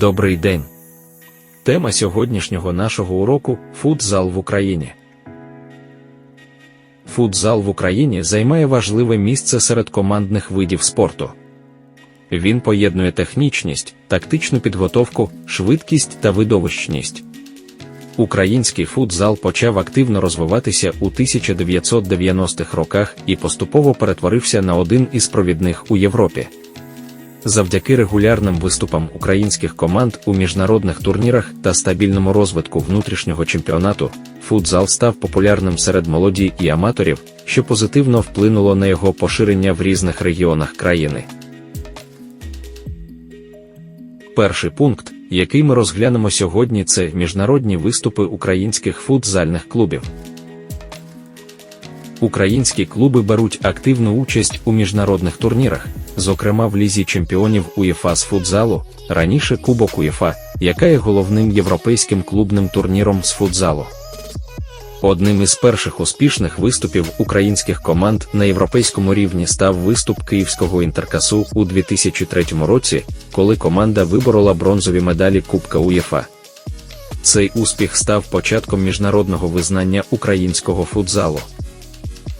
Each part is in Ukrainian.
Добрий день. Тема сьогоднішнього нашого уроку футзал в Україні. Футзал в Україні займає важливе місце серед командних видів спорту. Він поєднує технічність, тактичну підготовку, швидкість та видовищність. Український футзал почав активно розвиватися у 1990-х роках і поступово перетворився на один із провідних у Європі. Завдяки регулярним виступам українських команд у міжнародних турнірах та стабільному розвитку внутрішнього чемпіонату, футзал став популярним серед молоді і аматорів, що позитивно вплинуло на його поширення в різних регіонах країни. Перший пункт, який ми розглянемо сьогодні, це міжнародні виступи українських футзальних клубів. Українські клуби беруть активну участь у міжнародних турнірах, зокрема в лізі чемпіонів УЄФА з футзалу, раніше Кубок УЄФА, яка є головним європейським клубним турніром з футзалу. Одним із перших успішних виступів українських команд на європейському рівні став виступ київського інтеркасу у 2003 році, коли команда виборола бронзові медалі Кубка УЄФА. Цей успіх став початком міжнародного визнання українського футзалу.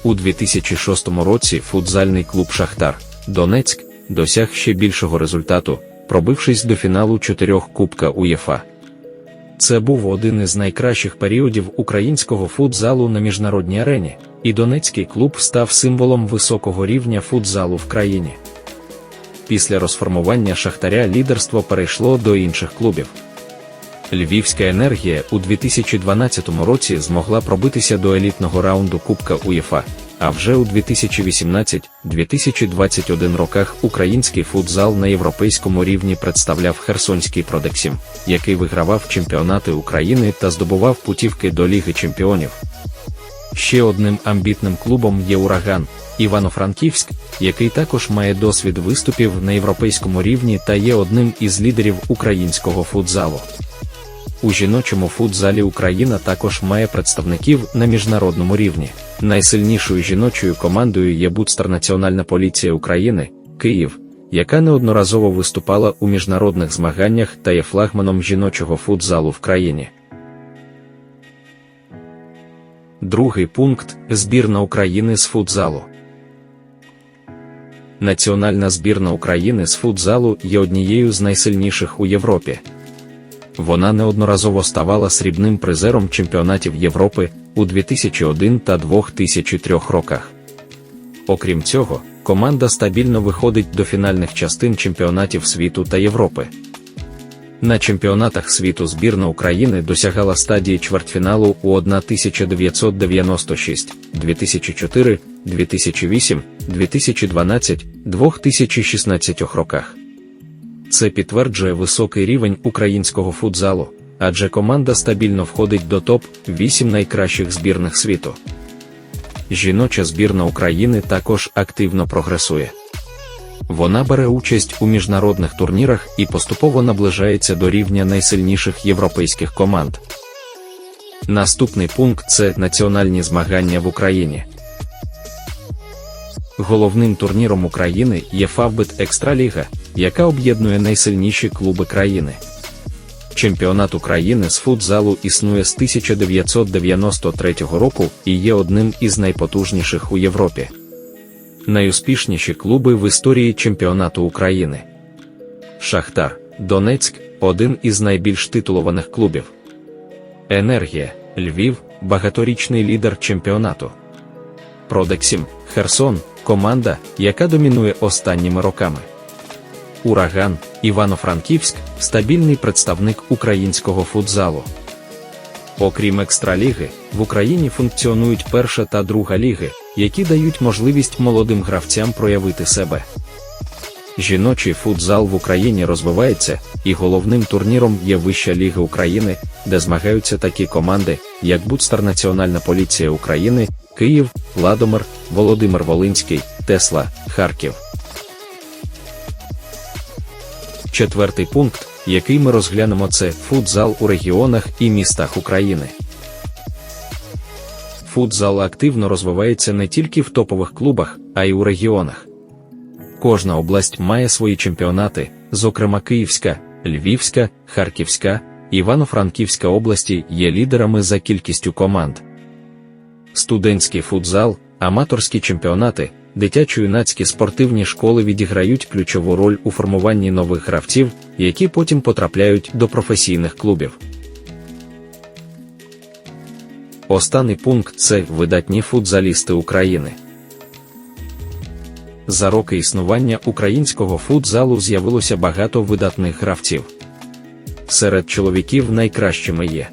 У 2006 році футзальний клуб Шахтар Донецьк досяг ще більшого результату, пробившись до фіналу чотирьох Кубка УЄФА. Це був один із найкращих періодів українського футзалу на міжнародній арені, і Донецький клуб став символом високого рівня футзалу в країні. Після розформування Шахтаря лідерство перейшло до інших клубів. Львівська енергія у 2012 році змогла пробитися до елітного раунду Кубка УЄФА, а вже у 2018-2021 роках український футзал на європейському рівні представляв Херсонський Продексім, який вигравав чемпіонати України та здобував путівки до Ліги Чемпіонів. Ще одним амбітним клубом є Ураган, Івано-Франківськ, який також має досвід виступів на європейському рівні та є одним із лідерів українського футзалу. У жіночому футзалі Україна також має представників на міжнародному рівні. Найсильнішою жіночою командою є Будстар Національна поліція України, Київ, яка неодноразово виступала у міжнародних змаганнях та є флагманом жіночого футзалу в країні. Другий пункт збірна України з футзалу. Національна збірна України з футзалу є однією з найсильніших у Європі. Вона неодноразово ставала срібним призером чемпіонатів Європи у 2001 та 2003 роках. Окрім цього, команда стабільно виходить до фінальних частин чемпіонатів світу та Європи. На чемпіонатах світу збірна України досягала стадії чвертьфіналу у 1996, 2004, 2008, 2012, 2016 роках. Це підтверджує високий рівень українського футзалу, адже команда стабільно входить до топ-8 найкращих збірних світу. Жіноча збірна України також активно прогресує. Вона бере участь у міжнародних турнірах і поступово наближається до рівня найсильніших європейських команд. Наступний пункт це національні змагання в Україні. Головним турніром України є Фавбет Екстраліга, яка об'єднує найсильніші клуби країни. Чемпіонат України з футзалу існує з 1993 року і є одним із найпотужніших у Європі. Найуспішніші клуби в історії чемпіонату України. Шахтар, Донецьк один із найбільш титулованих клубів. Енергія, Львів, багаторічний лідер чемпіонату. Продексім, Херсон команда, яка домінує останніми роками. Ураган, Івано-Франківськ стабільний представник українського футзалу. Окрім екстраліги, в Україні функціонують перша та друга ліги, які дають можливість молодим гравцям проявити себе. Жіночий футзал в Україні розвивається, і головним турніром є Вища Ліга України, де змагаються такі команди, як Будстар Національна поліція України, Київ, Ладомир, Володимир Волинський, Тесла, Харків. Четвертий пункт, який ми розглянемо, це футзал у регіонах і містах України. Футзал активно розвивається не тільки в топових клубах, а й у регіонах. Кожна область має свої чемпіонати, зокрема Київська, Львівська, Харківська, Івано-Франківська області є лідерами за кількістю команд. Студентський футзал, аматорські чемпіонати, дитячо-юнацькі спортивні школи відіграють ключову роль у формуванні нових гравців, які потім потрапляють до професійних клубів. Останній пункт це видатні футзалісти України. За роки існування українського футзалу з'явилося багато видатних гравців. Серед чоловіків найкращими є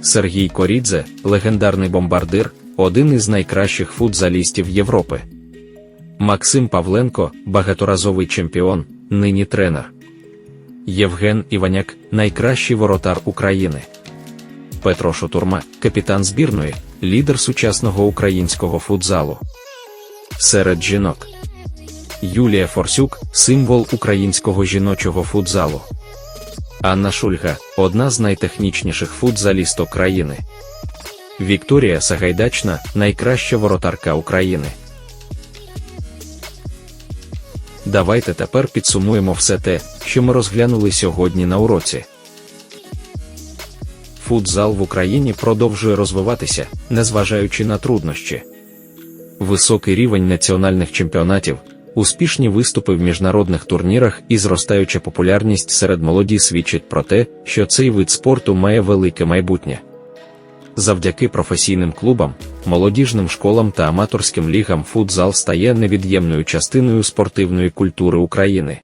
Сергій Корідзе, легендарний бомбардир, один із найкращих футзалістів Європи. Максим Павленко, багаторазовий чемпіон, нині тренер. Євген Іваняк, найкращий воротар України. Петро Шотурма, капітан збірної, лідер сучасного українського футзалу. Серед жінок Юлія Форсюк, символ українського жіночого футзалу. Анна Шульга одна з найтехнічніших футзалісток країни. Вікторія Сагайдачна найкраща воротарка України. Давайте тепер підсумуємо все те, що ми розглянули сьогодні на уроці. Футзал в Україні продовжує розвиватися, незважаючи на труднощі. Високий рівень національних чемпіонатів, успішні виступи в міжнародних турнірах і зростаюча популярність серед молоді свідчать про те, що цей вид спорту має велике майбутнє. Завдяки професійним клубам, молодіжним школам та аматорським лігам футзал стає невід'ємною частиною спортивної культури України.